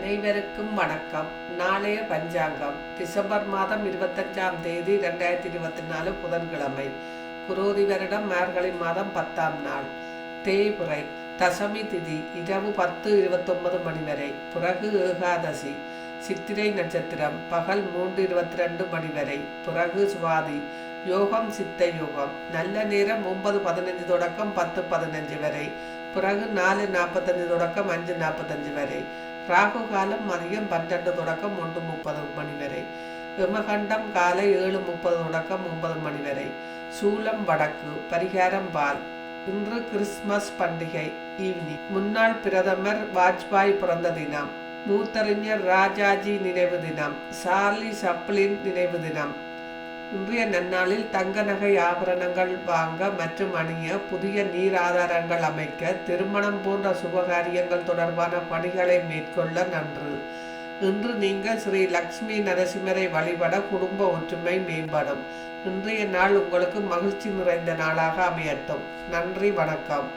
அனைவருக்கும் வணக்கம். நாளைய பஞ்சாங்கம். டிசம்பர் மாதம் இருபத்தஞ்சாம் தேதி ரெண்டாயிரத்தி இருபத்தி நாலு புதன்கிழமை. குரோதி வருடம் மார்கழி மாதம் பத்தாம் நாள். தேய்புரை. தசமி திதி இரவு பத்து இருபத்தொன்பது மணி வரை. பிறகு ஏகாதசி. சித்திரை நட்சத்திரம் பகல் மூன்று இருபத்தி ரெண்டு மணி வரை. பிறகு சுவாதி. யோகம் சித்த யோகம். நல்ல நேரம் ஒன்பது பதினஞ்சு தொடக்கம் பத்து பதினஞ்சு வரை. பிறகு நாலு நாற்பத்தஞ்சு தொடக்கம் அஞ்சு நாற்பத்தஞ்சு வரை. ராகு காலம் மதியம் பன்னெண்டு தொடக்கம் ஒன்று முப்பது மணி வரை. விமகண்டம் காலை ஏழு முப்பது தொடக்கம் ஒன்பது மணி வரை. சூலம் வடக்கு பரிகாரம் பால். இன்று கிறிஸ்மஸ் பண்டிகை ஈவினிங். முன்னாள் பிரதமர் வாஜ்பாய் பிறந்த தினம். மூத்தறிஞர் ராஜாஜி நினைவு தினம். சார்லி சப்ளின் நினைவு தினம். இன்றைய நன்னாளில் தங்க நகை ஆபரணங்கள் வாங்க மற்றும் அணிய புதிய நீர் ஆதாரங்கள் அமைக்க திருமணம் போன்ற சுபகாரியங்கள் தொடர்பான பணிகளை மேற்கொள்ள நன்று. இன்று நீங்கள் ஸ்ரீ லக்ஷ்மி நரசிம்மரை வழிபட குடும்ப ஒற்றுமை மேம்படும். இன்றைய நாள் உங்களுக்கு மகிழ்ச்சி நிறைந்த நாளாக அமையட்டும். நன்றி வணக்கம்.